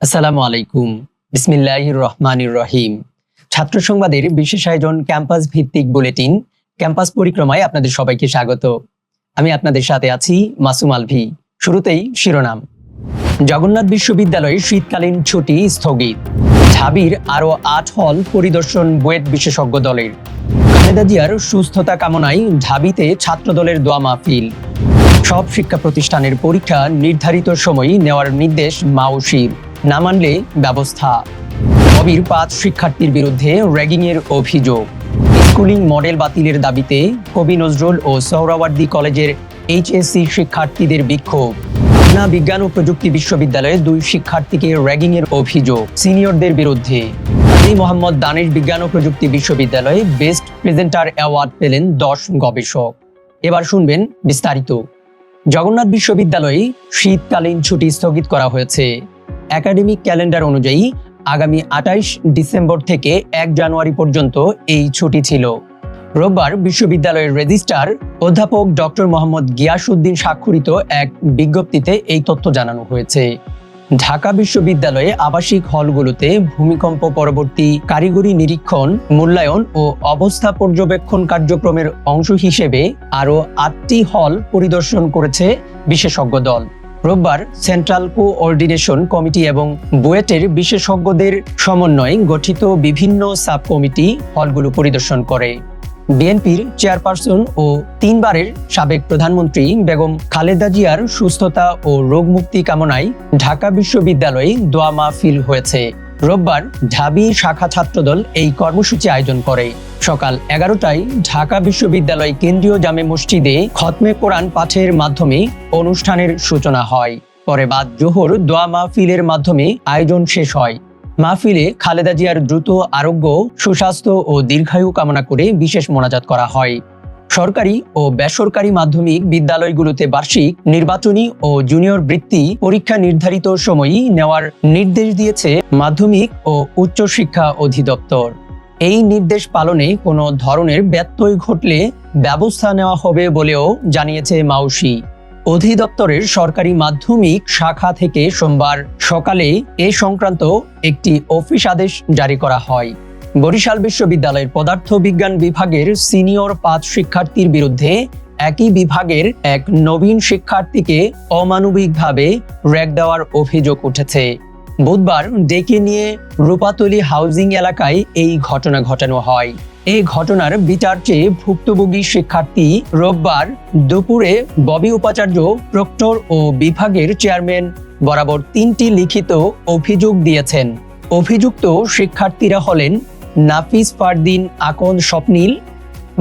আসসালামু আলাইকুম। বিসমিল্লাহির রহমানির রহিম। ছাত্র সংবাদের বিশেষ আয়োজন ক্যাম্পাস ভিত্তিক বুলেটিন, ক্যাম্পাস পরিক্রমায় আপনাদের সবাইকে স্বাগত। আমি আপনাদের সাথে আছি মাসুম আলভি। শুরুতেই শিরোনাম। জগন্নাথ বিশ্ববিদ্যালয়ে শীতকালীন ছুটি স্থগিত। ঢাবির আরও আট হল পরিদর্শন বুয়েট বিশেষজ্ঞ দলের। খালেদা জিয়ার সুস্থতা কামনায় ঢাবিতে ছাত্রদলের দোয়া মাহফিল। সব শিক্ষা প্রতিষ্ঠানের পরীক্ষা নির্ধারিত সময়ে নেওয়ার নির্দেশ মাউসির না মানলে ব্যবস্থা। কবির পাঁচ শিক্ষার্থীর বিরুদ্ধে র্যাগিংয়ের অভিযোগ। স্কুলিং মডেল বাতিলের দাবিতে কবি নজরুল ও সৌরাওয়ার্দী কলেজের এইচএসসি শিক্ষার্থীদের বিক্ষোভ। পাবনা বিজ্ঞান ও প্রযুক্তি বিশ্ববিদ্যালয়ে দুই শিক্ষার্থীকে র্যাগিংয়ের অভিযোগ সিনিয়রদের বিরুদ্ধে। আলী মোহাম্মদ দানিশ বিজ্ঞান ও প্রযুক্তি বিশ্ববিদ্যালয়ে বেস্ট প্রেজেন্টার অ্যাওয়ার্ড পেলেন দশ গবেষক। এবার শুনবেন বিস্তারিত। জগন্নাথ বিশ্ববিদ্যালয়ে শীতকালীন ছুটি স্থগিত করা হয়েছে। একাডেমিক ক্যালেন্ডার অনুযায়ী আগামী আটাইশ ডিসেম্বর থেকে এক জানুয়ারি পর্যন্ত এই ছুটি ছিল। রোববার বিশ্ববিদ্যালয়ের রেজিস্ট্রার অধ্যাপক ডক্টর মোহাম্মদ গিয়াসউদ্দিন স্বাক্ষরিত এক বিজ্ঞপ্তিতে এই তথ্য জানানো হয়েছে। ঢাকা বিশ্ববিদ্যালয়ে আবাসিক হলগুলোতে ভূমিকম্প পরবর্তী কারিগরি নিরীক্ষণ, মূল্যায়ন ও অবস্থা পর্যবেক্ষণ কার্যক্রমের অংশ হিসেবে আরও আটটি হল পরিদর্শন করেছে বিশেষজ্ঞ দল। রোববার সেন্ট্রাল কোঅর্ডিনেশন কমিটি এবং বুয়েটের বিশেষজ্ঞদের সমন্বয়ে গঠিত বিভিন্ন সাব কমিটি হলগুলো পরিদর্শন করে। বিএনপির চেয়ারপারসন ও তিনবারের সাবেক প্রধানমন্ত্রী বেগম খালেদা জিয়ার সুস্থতা ও রোগমুক্তি কামনায় ঢাকা বিশ্ববিদ্যালয়ে দোয়া মাহফিল হয়েছে। রোববার ঢাবি শাখা ছাত্রদল এই কর্মসূচি আয়োজন করে। সকাল এগারোটায় ঢাকা বিশ্ববিদ্যালয় কেন্দ্রীয় জামে মসজিদে খতমে কোরআন পাঠের মাধ্যমে অনুষ্ঠানের সূচনা হয়। পরে বাদ জোহর দোয়া মাহফিলের মাধ্যমে আয়োজন শেষ হয়। মাহফিলে খালেদা জিয়ার দ্রুত আরোগ্য, সুস্বাস্থ্য ও দীর্ঘায়ু কামনা করে বিশেষ মোনাজাত করা হয়। সরকারি ও বেসরকারি মাধ্যমিক বিদ্যালয়গুলোতে বার্ষিক, নির্বাচনী ও জুনিয়র বৃত্তি পরীক্ষা নির্ধারিত সময়ই নেওয়ার নির্দেশ দিয়েছে মাধ্যমিক ও উচ্চ শিক্ষা অধিদপ্তর। এই নির্দেশ পালনে কোনো ধরনের ব্যত্যয় ঘটলে ব্যবস্থা নেওয়া হবে বলেও জানিয়েছে মাউসি। অধিদপ্তরের সরকারি মাধ্যমিক শাখা থেকে সোমবার সকালে এ সংক্রান্ত একটি অফিস আদেশ জারি করা হয়। বরিশাল বিশ্ববিদ্যালয়ের পদার্থ বিজ্ঞান বিভাগের সিনিয়র পাঁচ শিক্ষার্থীর বিরুদ্ধে একই বিভাগের এক নবীন শিক্ষার্থীকে অমানবিকভাবে র্যাক দেওয়ার অভিযোগ উঠেছে। বুধবার ডেকে নিয়ে রূপাতলি হাউজিং এলাকায় এই ঘটনা ঘটানো হয়। এই ঘটনার বিচার চেয়ে ভুক্তভোগী শিক্ষার্থী রোববার দুপুরে ববি উপাচার্য, প্রক্টর ও বিভাগের চেয়ারম্যান বরাবর তিনটি লিখিত অভিযোগ দিয়েছেন। অভিযুক্ত শিক্ষার্থীরা হলেন নাফিস ফারদিন আকন স্বপ্নীল,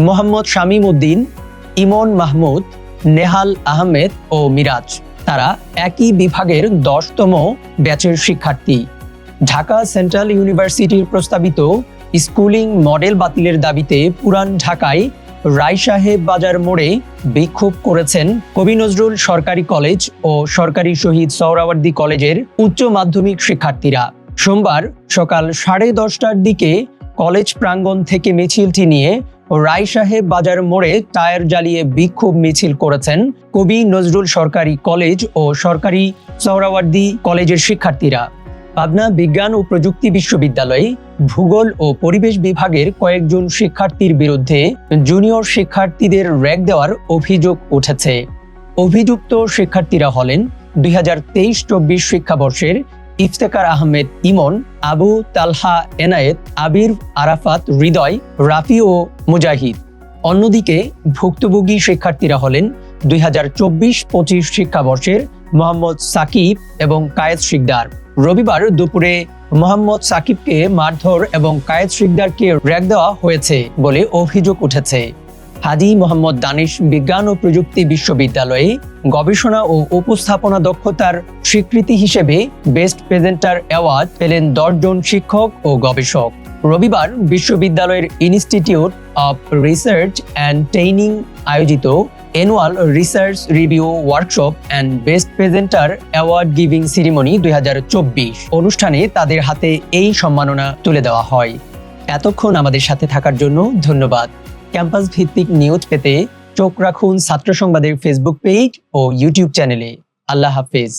মোহাম্মদ শামীম উদ্দিন ইমন মাহমুদ, নেহাল আহমেদ ও মিরাজ। তারা একই বিভাগের দশতম ব্যাচের শিক্ষার্থী। ঢাকা সেন্ট্রাল ইউনিভার্সিটির প্রস্তাবিত স্কুলিং মডেল বাতিলের দাবিতে পুরান ঢাকায় রায় সাহেব বাজার মোড়ে বিক্ষোভ করেছেন কবি নজরুল সরকারি কলেজ ও সরকারি শহীদ সৌরাওয়ার্দী কলেজের উচ্চ মাধ্যমিক শিক্ষার্থীরা। সোমবার সকাল সাড়ে দশটার দিকে কলেজ প্রাঙ্গণ থেকে মিছিলটি নিয়ে রায় সাহেব বাজার মোড়ে টায়ার জ্বালিয়ে বিক্ষোভ মিছিল করেছেন কবি নজরুল সরকারি কলেজ ও সরকারি সৌরাওয়ার্দী কলেজের শিক্ষার্থীরা। পাবনা বিজ্ঞান ও প্রযুক্তি বিশ্ববিদ্যালয়ে ভূগোল ও পরিবেশ বিভাগের কয়েকজন শিক্ষার্থীর বিরুদ্ধে জুনিয়র শিক্ষার্থীদের র্যাক দেওয়ার অভিযোগ উঠেছে। অভিযুক্ত শিক্ষার্থীরা হলেন দুই হাজার তেইশ চব্বিশ শিক্ষাবর্ষের ইফতেকার আহমেদ, ইমন, আবু তালহা, এনায়েত, আবির, আরাফাত, হৃদয়, রাফি ও মুজাহিদ। অন্যদিকে ভুক্তভোগী শিক্ষার্থীরা হলেন দুই হাজার চব্বিশ পঁচিশ শিক্ষাবর্ষের মোহাম্মদ সাকিব এবং কায়েদ শিকদার। রবিবার দুপুরে মোহাম্মদ সাকিবকে মারধর এবং কায়েদ শিকদারকে র্যাক দেওয়া হয়েছে বলে অভিযোগ উঠেছে। হাদি মোহাম্মদ দানিশ বিজ্ঞান ও প্রযুক্তি বিশ্ববিদ্যালয়ে গবেষণা ও উপস্থাপনা দক্ষতার স্বীকৃতি হিসেবে বেস্ট প্রেজেন্টার অ্যাওয়ার্ড পেলেন দশজন শিক্ষক ও গবেষক। রবিবার বিশ্ববিদ্যালয়ের institute of research and training আয়োজিত annual research review workshop and best presenter award giving ceremony দুই হাজার চব্বিশ। অনুষ্ঠানে তাদের হাতে এই সম্মাননা তুলে দেওয়া হয়। এতক্ষণ আমাদের সাথে থাকার জন্য ধন্যবাদ। ক্যাম্পাস ভিত্তিক নিউজ পেতে চোখ রাখুন ছাত্র সংবাদের ফেসবুক পেজ ও ইউটিউব চ্যানেলে আল্লাহ হাফেজ।